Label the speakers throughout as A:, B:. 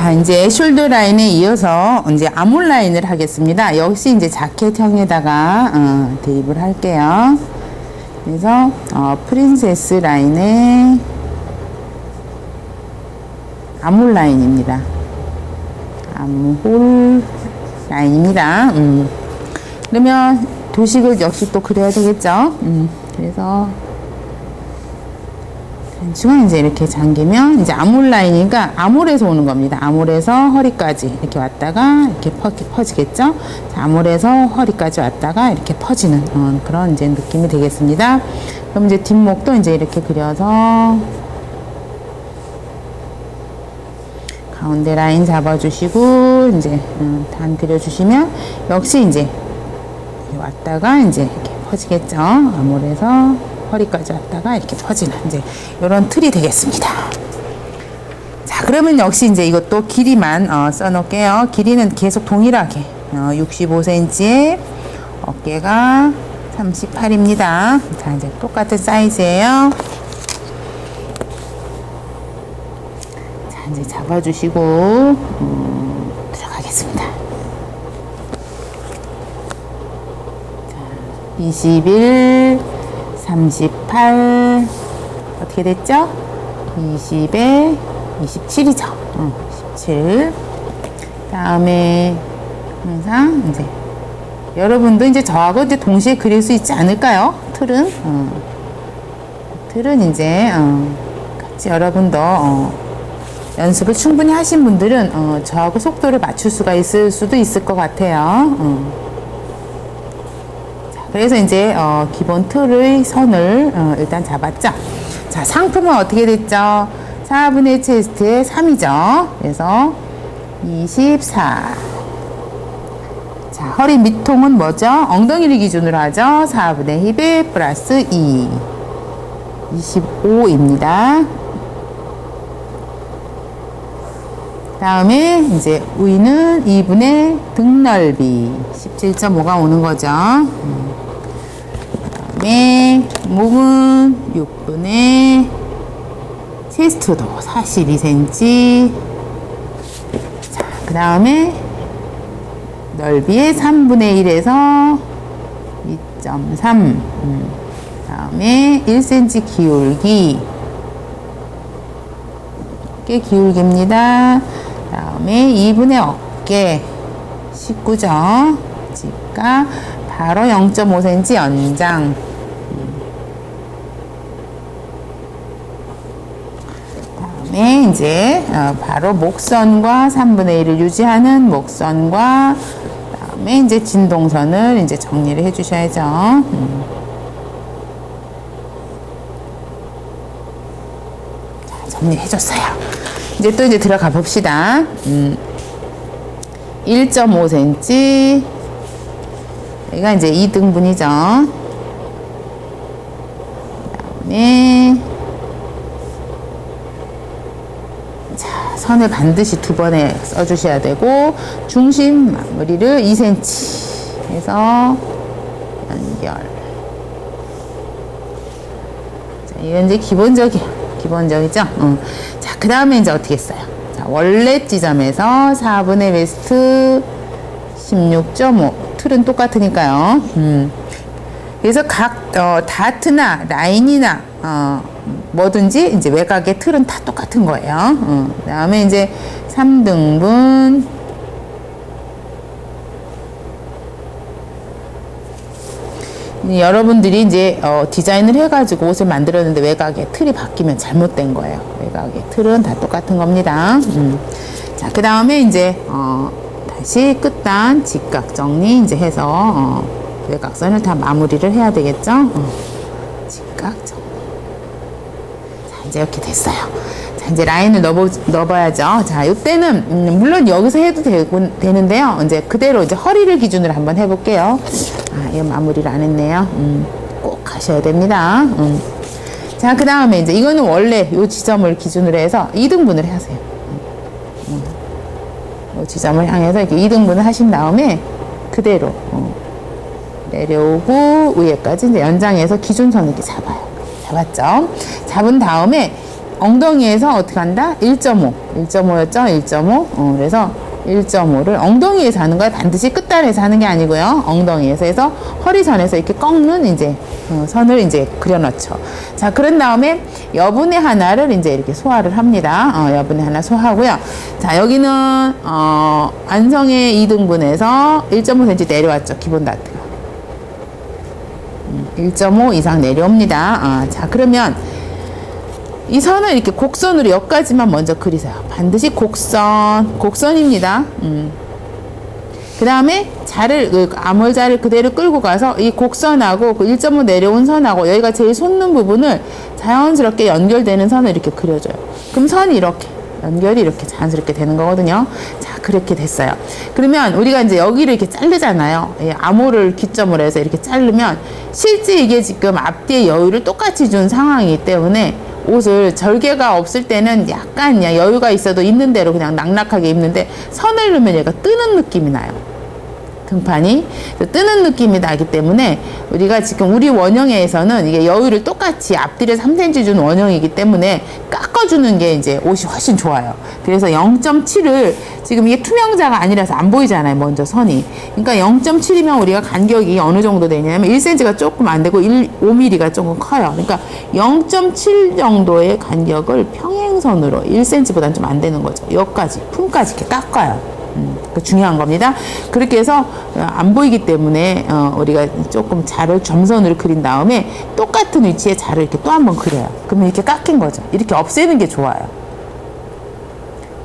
A: 자, 이제 숄더 라인에 이어서 이제 아몰 라인을 하겠습니다. 역시 이제 자켓형에다가 어, 대입을 할게요. 그래서 어, 프린세스 라인에 아몰 라인입니다. 암홀 라인입니다. 음. 그러면 도식을 역시 또 그려야 되겠죠. 음. 그래서 중간 이제 이렇게 잠기면 이제 아몰 라인이니까 아몰에서 오는 겁니다. 아몰에서 허리까지 이렇게 왔다가 이렇게 퍼, 퍼지겠죠. 자, 아몰에서 허리까지 왔다가 이렇게 퍼지는 어, 그런 이제 느낌이 되겠습니다. 그럼 이제 뒷목도 이제 이렇게 그려서 가운데 라인 잡아주시고 이제 음, 단 그려주시면 역시 이제 왔다가 이제 이렇게 퍼지겠죠. 아몰에서 허리까지 왔다가 이렇게 퍼지는 이제 이런 틀이 되겠습니다. 자, 그러면 역시 이제 이것도 길이만 어, 써놓을게요. 길이는 계속 동일하게 어, 65cm에 어깨가 38입니다. 자, 이제 똑같은 사이즈예요. 자, 이제 잡아주시고 음, 들어가겠습니다. 자, 21 38 어떻게 됐죠? 20에 27이죠. 어, 27. 다음에 항상 이제 여러분도 이제 저하고 이제 동시에 그릴 수 있지 않을까요? 틀은 어. 틀은 이제 어, 같이 여러분도 어, 연습을 충분히 하신 분들은 어, 저하고 속도를 맞출 수가 있을 수도 있을 것 같아요. 어. 그래서 이제 어, 기본 틀의 선을 어, 일단 잡았죠. 자, 상품은 어떻게 됐죠? 4분의 체스트에 3이죠. 그래서 24. 자, 허리 밑통은 뭐죠? 엉덩이를 기준으로 하죠. 4분의 힙에 플러스 2. 25입니다. 다음에 이제 위는 2분의 등 넓이 17.5가 오는 거죠. 그다음에 목은 6분의 체스트도 42cm. 자, 그 다음에 넓이의 3분의 1에서 2.3. 음. 다음에 1cm 기울기. 어깨 기울기입니다. 다음에 2분의 어깨 19죠. 지가 바로 0.5cm 연장. 다음에 이제 어, 바로 목선과 3분의 1을 유지하는 목선과 다음에 이제 진동선을 이제 정리를 해 주셔야죠. 음. 자, 정리해 줬어요. 이제 또 이제 들어가 봅시다. 음. 1.5cm. 여기가 이제 2등분이죠. 그 다음에 자, 선을 반드시 두 번에 써주셔야 되고 중심 마무리를 2cm 해서 연결. 자, 이건 이제 기본적이야. 기본적이죠. 응. 자, 그 다음에 이제 어떻게 써요? 자, 원래 지점에서 4분의 웨스트 16.5. 틀은 똑같으니까요. 음. 그래서 각 어, 다트나 라인이나 어, 뭐든지 이제 외곽의 틀은 다 똑같은 거예요. 어. 그다음에 이제 3등분 여러분들이 이제 어, 디자인을 해가지고 옷을 만들었는데 외곽의 틀이 바뀌면 잘못된 거예요. 외곽의 틀은 다 똑같은 겁니다. 음. 자, 그 다음에 이제 어, 다시 끝단 직각 정리 이제 해서 어, 외곽선을 다 마무리를 해야 되겠죠. 어, 직각 정리. 자, 이제 이렇게 됐어요. 자, 이제 라인을 넣어, 넣어봐야죠. 자, 이때는, 음, 물론 여기서 해도 되고, 되는데요. 이제 그대로 이제 허리를 기준으로 한번 해볼게요. 아, 이 마무리를 안 했네요. 음, 꼭 하셔야 됩니다. 음. 자, 그 다음에 이제 이거는 원래 이 지점을 기준으로 해서 2등분을 하세요. 음, 이 지점을 향해서 이렇게 2등분을 하신 다음에 그대로 어, 내려오고 위에까지 이제 연장해서 기준선을 이렇게 잡아요. 잡았죠? 잡은 다음에 엉덩이에서 어떻게 한다? 1.5. 1.5였죠? 1.5. 어, 그래서 1.5를 엉덩이에서 하는 거예요. 반드시 끝단에서 하는 게 아니고요. 엉덩이에서 해서 허리선에서 이렇게 꺾는 이제 어, 선을 이제 그려놓죠. 자, 그런 다음에 여분의 하나를 이제 이렇게 소화를 합니다. 어, 여분의 하나 소화하고요. 자, 여기는 어, 안성의 2등분에서 1.5cm 내려왔죠. 기본 다트가. 1.5 이상 내려옵니다. 아, 자, 그러면 이 선을 이렇게 곡선으로 여기까지만 먼저 그리세요. 반드시 곡선, 곡선입니다. 음. 그 다음에 자를, 그 암홀자를 그대로 끌고 가서 이 곡선하고 그 1.5 내려온 선하고 여기가 제일 솟는 부분을 자연스럽게 연결되는 선을 이렇게 그려줘요. 그럼 선이 이렇게. 연결이 이렇게 자연스럽게 되는 거거든요. 자, 그렇게 됐어요. 그러면 우리가 이제 여기를 이렇게 자르잖아요. 이 암호를 기점으로 해서 이렇게 자르면 실제 이게 지금 앞뒤에 여유를 똑같이 준 상황이기 때문에 옷을 절개가 없을 때는 약간 여유가 있어도 있는 대로 그냥 낙낙하게 입는데 선을 넣으면 얘가 뜨는 느낌이 나요. 등판이 뜨는 느낌이 나기 때문에 우리가 지금 우리 원형에서는 이게 여유를 똑같이 앞뒤를 3cm 준 원형이기 때문에 깎아주는 게 이제 옷이 훨씬 좋아요. 그래서 0.7을 지금 이게 투명자가 아니라서 안 보이잖아요. 먼저 선이. 그러니까 0.7이면 우리가 간격이 어느 정도 되냐면 1cm가 조금 안 되고 1, 5mm가 조금 커요. 그러니까 0.7 정도의 간격을 평행선으로 1cm보다는 좀 안 되는 거죠. 여기까지 품까지 이렇게 깎아요. 음, 그 중요한 겁니다. 그렇게 해서 어, 안 보이기 때문에 어, 우리가 조금 자를 점선으로 그린 다음에 똑같은 위치에 자를 이렇게 또 한 번 그려요. 그러면 이렇게 깎인 거죠. 이렇게 없애는 게 좋아요.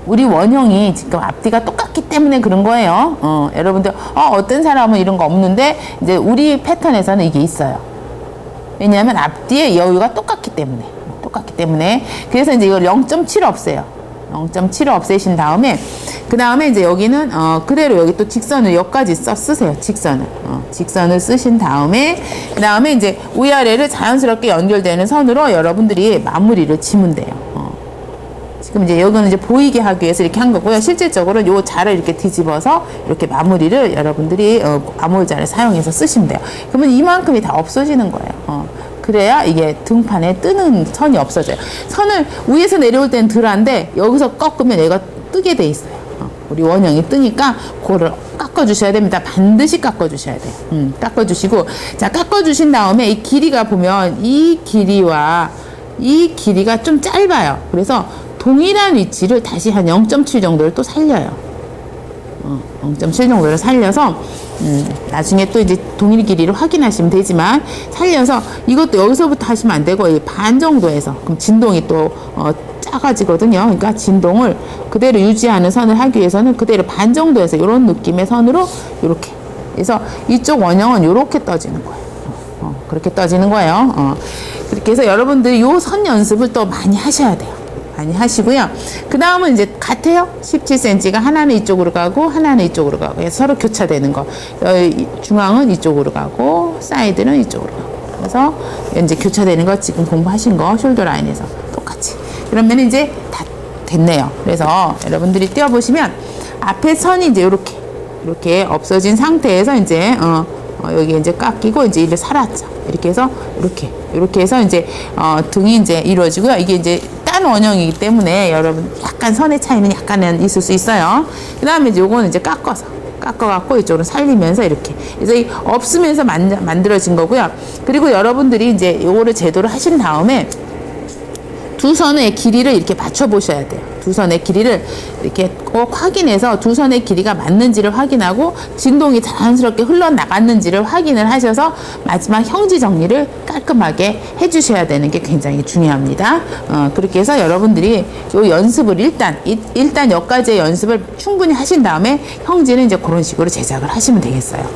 A: 우리 원형이 지금 앞뒤가 똑같기 때문에 그런 거예요. 어, 여러분들 어, 어떤 사람은 이런 거 없는데 이제 우리 패턴에서는 이게 있어요. 왜냐하면 앞뒤의 여유가 똑같기 때문에 똑같기 때문에 그래서 이제 이걸 0.7 없애요. 0.7을 없애신 다음에 그 다음에 이제 여기는 어 그대로 여기 또 직선을 여기까지 써 쓰세요 직선을 어, 직선을 쓰신 다음에 그 다음에 이제 위아래를 자연스럽게 연결되는 선으로 여러분들이 마무리를 지면 돼요. 어. 지금 이제 여기는 이제 보이게 하기 위해서 이렇게 한 거고요. 실질적으로 요 자를 이렇게 뒤집어서 이렇게 마무리를 여러분들이 어, 암홀자를 사용해서 쓰시면 돼요. 그러면 이만큼이 다 없어지는 거예요. 어. 그래야 이게 등판에 뜨는 선이 없어져요. 선을 위에서 내려올 때는 덜한데 여기서 꺾으면 얘가 뜨게 돼 있어요. 어, 우리 원형이 뜨니까 그거를 깎아주셔야 됩니다. 반드시 깎아주셔야 돼요. 음, 깎아주시고 자 깎아주신 다음에 이 길이가 보면 이 길이와 이 길이가 좀 짧아요. 그래서 동일한 위치를 다시 한 0.7 정도를 또 살려요. 어, 0.7 정도를 살려서 음, 나중에 또 이제 동일 길이를 확인하시면 되지만 살려서 이것도 여기서부터 하시면 안 되고 이반 정도에서 그럼 진동이 또 어, 작아지거든요. 그러니까 진동을 그대로 유지하는 선을 하기 위해서는 그대로 반 정도에서 이런 느낌의 선으로 이렇게 그래서 이쪽 원형은 이렇게 떠지는 거예요. 어, 그렇게 떠지는 거예요. 어. 그렇게 해서 여러분들 요선 연습을 또 많이 하셔야 돼요. 많이 하시고요. 그 다음은 이제 같아요. 17cm가 하나는 이쪽으로 가고 하나는 이쪽으로 가고 서로 교차되는 거. 여기 중앙은 이쪽으로 가고 사이드는 이쪽으로 가고. 그래서 이제 교차되는 거 지금 공부하신 거 숄더 라인에서 똑같이. 그러면 이제 다 됐네요. 그래서 여러분들이 띄워 보시면 앞에 선이 이제 이렇게 이렇게 없어진 상태에서 이제 어, 어, 여기 이제 깎이고 이제 이를 살았죠. 이렇게 해서 이렇게 이렇게 해서 이제 어, 등이 이제 이루어지고요. 이게 이제 딴 원형이기 때문에 여러분 약간 선의 차이는 약간은 있을 수 있어요. 그 다음에 이제 요거는 이제 깎아서 깎아갖고 이쪽으로 살리면서 이렇게 그래서 이 없으면서 만, 만들어진 거고요. 그리고 여러분들이 이제 요거를 제도를 하신 다음에 두 선의 길이를 이렇게 맞춰 보셔야 돼요. 두 선의 길이를 이렇게 꼭 확인해서 두 선의 길이가 맞는지를 확인하고 진동이 자연스럽게 흘러나갔는지를 확인을 하셔서 마지막 형지 정리를 깔끔하게 해주셔야 되는 게 굉장히 중요합니다. 어, 그렇게 해서 여러분들이 요 연습을 일단 이- 일단 여기까지의 연습을 충분히 하신 다음에 형지는 이제 그런 식으로 제작을 하시면 되겠어요.